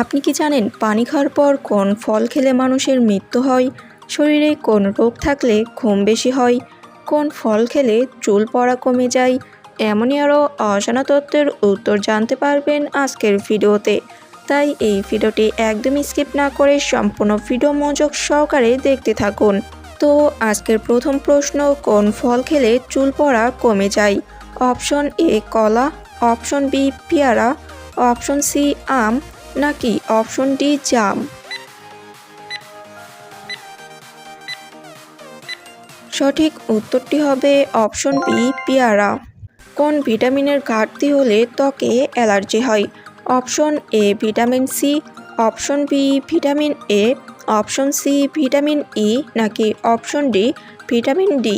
আপনি কি জানেন পানি খাওয়ার পর কোন ফল খেলে মানুষের মৃত্যু হয়? শরীরে কোন রোগ থাকলে ঘুম বেশি হয়? কোন ফল খেলে চুল পড়া কমে যায়? এমনই আরও অজানা তত্ত্বের উত্তর জানতে পারবেন আজকের ভিডিওতে। তাই এই ভিডিওটি একদমই স্কিপ না করে সম্পূর্ণ ভিডিও মনোযোগ সহকারে দেখতে থাকুন। তো আজকের প্রথম প্রশ্ন, কোন ফল খেলে চুল পড়া কমে যায়? অপশন এ কলা, অপশন বি পেয়ারা, অপশন সি আম নাকি অপশন ডি জাম? সঠিক উত্তরটি হবে অপশন বি, পেয়ারা। কোন ভিটামিনের ঘাটতি হলে ত্বকে অ্যালার্জি হয়? Option A, vitamin C. Option B, vitamin A. Option C, vitamin E. নাকি অপশন ডি, ভিটামিন ডি?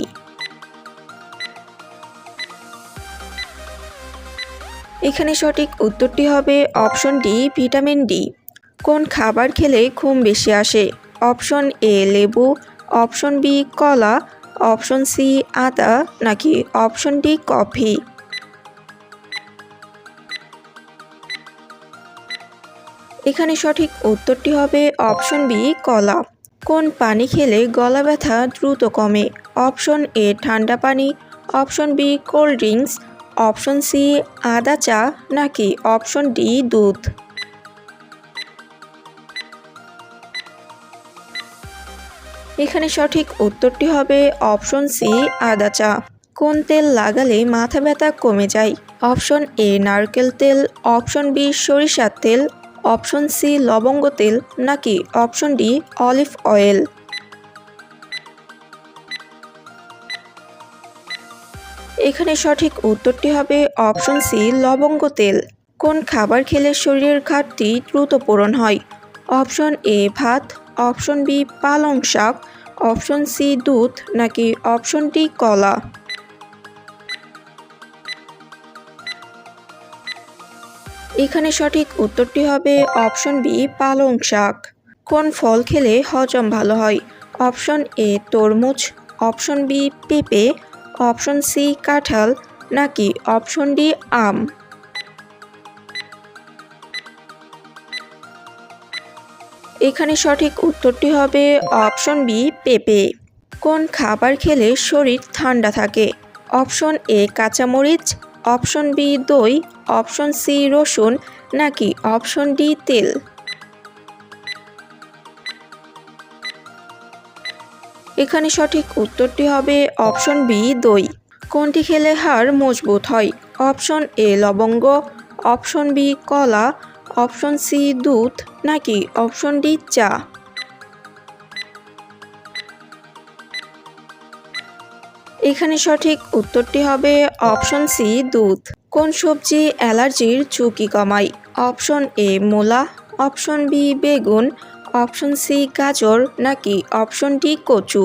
এখানে সঠিক উত্তরটি হবে অপশন ডি, ভিটামিন ডি। কোন খাবার খেলে ঘুম বেশি আসে? অপশন এ, লেবু। অপশন বি, কলা। অপশন সি, আদা। নাকি অপশন ডি, কফি? এখানে সঠিক উত্তরটি হবে অপশন বি, কলা। কোন পানি খেলে গলা ব্যথা দ্রুত কমে? অপশন এ, ঠান্ডা পানি। Option B, cold drinks. Option C, আদা চা নাকি অপশন ডি, দুধ? এখানে সঠিক উত্তরটি হবে অপশন সি, আদা চা। কোন তেল লাগালে মাথা ব্যথা কমে যায়? অপশন এ, নারকেল তেল, অপশন বি, সরিষার তেল, অপশন সি, লবঙ্গ তেল নাকি অপশন ডি, অলিভ অয়েল? এখানে সঠিক উত্তরটি হবে অপশন সি, লবঙ্গ তেল। কোন খাবার খেলে শরীরের ঘাটতি দ্রুত পূরণ হয়? অপশন এ, ভাত। অপশন বি, পালং শাক। অপশন সি, দুধ, নাকি অপশন ডি, কলা? এখানে সঠিক উত্তরটি হবে অপশন বি, পালং শাক। কোন ফল খেলে হজম ভালো হয়? অপশন এ, তরমুজ। অপশন বি, পেঁপে। অপশন সি কাঁঠাল নাকি অপশন ডি আম? এখানে সঠিক উত্তরটি হবে অপশন বি পেঁপে। কোন খাবার খেলে শরীর ঠান্ডা থাকে? অপশন এ কাঁচামরিচ, অপশন বি দই, অপশন সি রসুন নাকি অপশন ডি তেল? এখানে সঠিক উত্তরটি হবে অপশন বি, দই। কোনটি খেলে হাড় মজবুত হয়? অপশন এ, লবঙ্গ। অপশন বি, কলা। অপশন সি, দুধ। নাকি অপশন ডি, চা? এখানে সঠিক উত্তরটি হবে অপশন সি, দুধ। কোন সবজি অ্যালার্জির ঝুঁকি কমায়? অপশন এ, মূলা। অপশন বি, বেগুন। অপশন সি গাজর নাকি অপশন ডি কচু?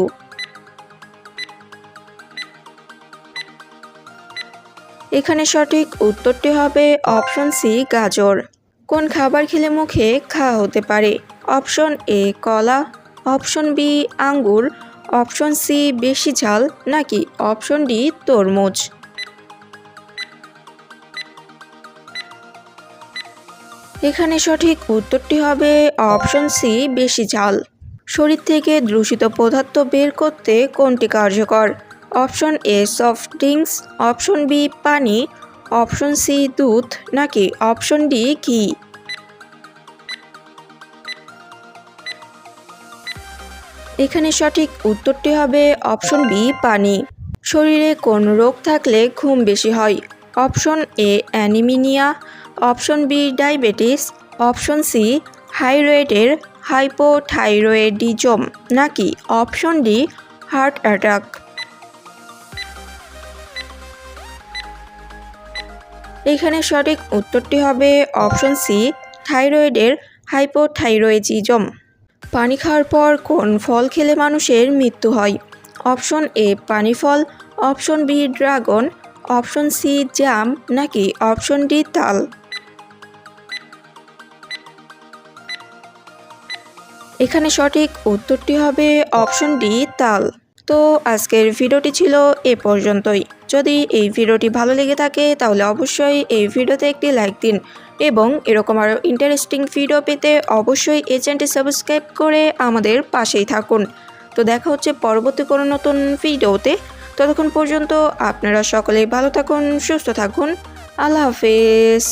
এখানে সঠিক উত্তরটি হবে অপশন সি গাজর। কোন খাবার খেলে মুখে খাওয়া হতে পারে? অপশন এ কলা, অপশন বি আঙ্গুর, অপশন সি বেশি ঝাল নাকি অপশন ডি তরমুজ? এখানে সঠিক উত্তরটি হবে অপশন সি, বেশি ঝাল। শরীর থেকে দূষিত পদার্থ বের করতে কোনটি কার্যকর? Option A, soft drinks. Option B, পানি। অপশন সি, দুধ। নাকি অপশন ডি, ঘি? এখানে সঠিক উত্তরটি হবে অপশন বি, পানি। শরীরে কোন রোগ থাকলে ঘুম বেশি হয়? Option A, anaemia. Option B, diabetes, option C, হাইরয়েডের hypothyroidism, নাকি অপশন ডি, হার্ট অ্যাটাক। এখানে সঠিক উত্তরটি হবে অপশন সি, থাইরয়েডের হাইপোথাইরয়েডিজম। পানি খাওয়ার পর কোন ফল খেলে মানুষের মৃত্যু হয়? অপশন এ, পানি ফল, option B, dragon, option C, জাম, নাকি অপশন ডি, তাল। এখানে সঠিক উত্তরটি হবে অপশন ডি, তাল। তো আজকের ভিডিওটি ছিল এ পর্যন্তই। যদি এই ভিডিওটি ভালো লেগে থাকে, তাহলে অবশ্যই এই ভিডিওতে একটি লাইক দিন এবং এরকম আরও ইন্টারেস্টিং ভিডিও পেতে অবশ্যই এই চ্যানেলটি সাবস্ক্রাইব করে আমাদের পাশেই থাকুন। তো দেখা হচ্ছে পরবর্তী কোনো নতুন ভিডিওতে। ততক্ষণ পর্যন্ত আপনারা সকলেই ভালো থাকুন, সুস্থ থাকুন। আল্লাহ হাফেজ।